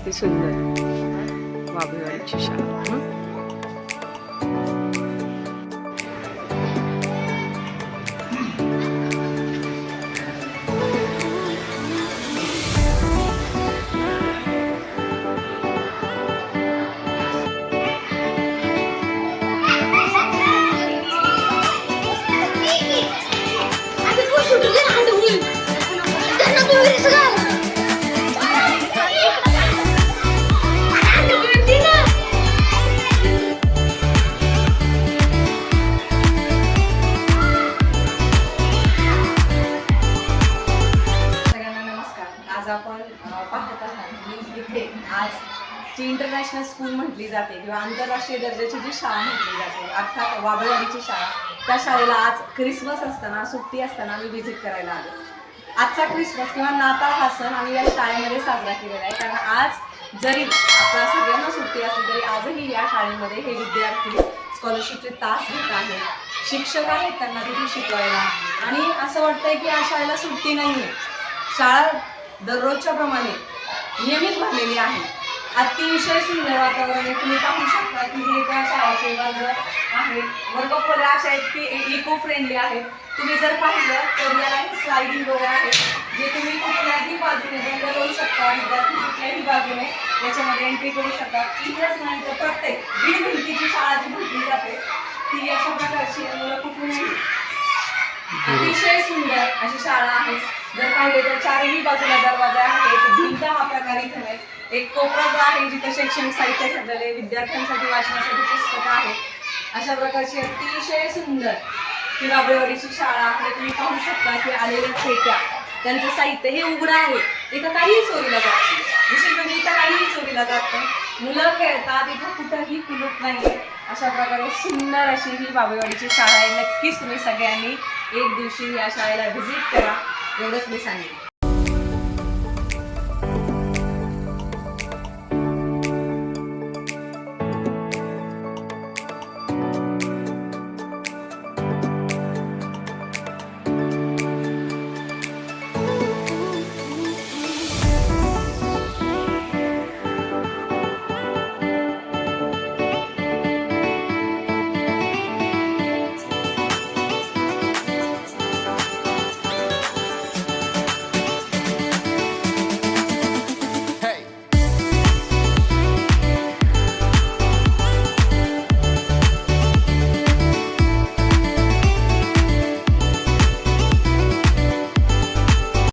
किती सुंदर. बाबूवाडीची शाळा. आपण पाहत आहात की इथे आज जी इंटरनॅशनल स्कूल म्हटली जाते किंवा आंतरराष्ट्रीय दर्जाची जी शाळा म्हटली जाते अर्थात वाबळवाडीची शाळा त्या शाळेला आज क्रिसमस असताना सुट्टी असताना मी व्हिजिट करायला आलो. आजचा क्रिसमस किंवा नाताळ हा सण आम्ही या शाळेमध्ये साजरा केलेला आहे. कारण आज जरी आपल्या सगळ्यांना सुट्टी असली तरी आजही या शाळेमध्ये हे विद्यार्थी स्कॉलरशिपचे तास घेत आहेत. शिक्षक आहेत त्यांना तिथे शिकवायला. आणि असं वाटतंय की या शाळेला सुट्टी नाही आहे शाळा दररोजच्या प्रमाणे नियमित भरलेली आहे. अतिशय सुंदर वातावरण आहे. तुम्ही पाहू शकता की हे त्या शाळेचे वर्ग आहेत वर्ग खोल्या अशा आहेत की इको फ्रेंडली आहेत. तुम्ही जर पाहिलं तर याला स्लायडिंग वगैरे आहे जे तुम्ही कुठल्याही बाजूने बंद करू शकता विद्यार्थी कुठल्याही बाजूने याच्यामध्ये एंट्री करू शकता. इथेच नाही तर प्रत्येक दीड भिंतीची शाळा जी म्हटली जाते ती अशा प्रकारची मुलं कुठूनही अतिशय सुंदर अशी शाळा आहे. जर पाहिले तर चारही बाजूला दरवाजा आहे एक भिंत हा प्रकार इथे नाही एक कोपरा जो आहे जिथे शैक्षणिक साहित्य ठेवलेले विद्यार्थ्यांसाठी वाचनासाठी पुस्तकं आहेत. अशा प्रकारची अतिशय सुंदर ही बाबळेवाडीची शाळा आहे. तुम्ही पाहू शकता की आलेल्या खेट्या त्यांचं साहित्य हे उघडं आहे. इथं काहीही चोरीला जात नाही. विशेष म्हणजे इथं काहीही चोरीला जात नाही. मुलं खेळतात इथं कुठंही कुलूप नाही अशा प्रकारे सुंदर अशी ही बाबेवाडीची शाळा आहे. नक्कीच तुम्ही सगळ्यांनी एक दिवशी या शाळेला व्हिजिट करा. एवढंच मी सांगेन.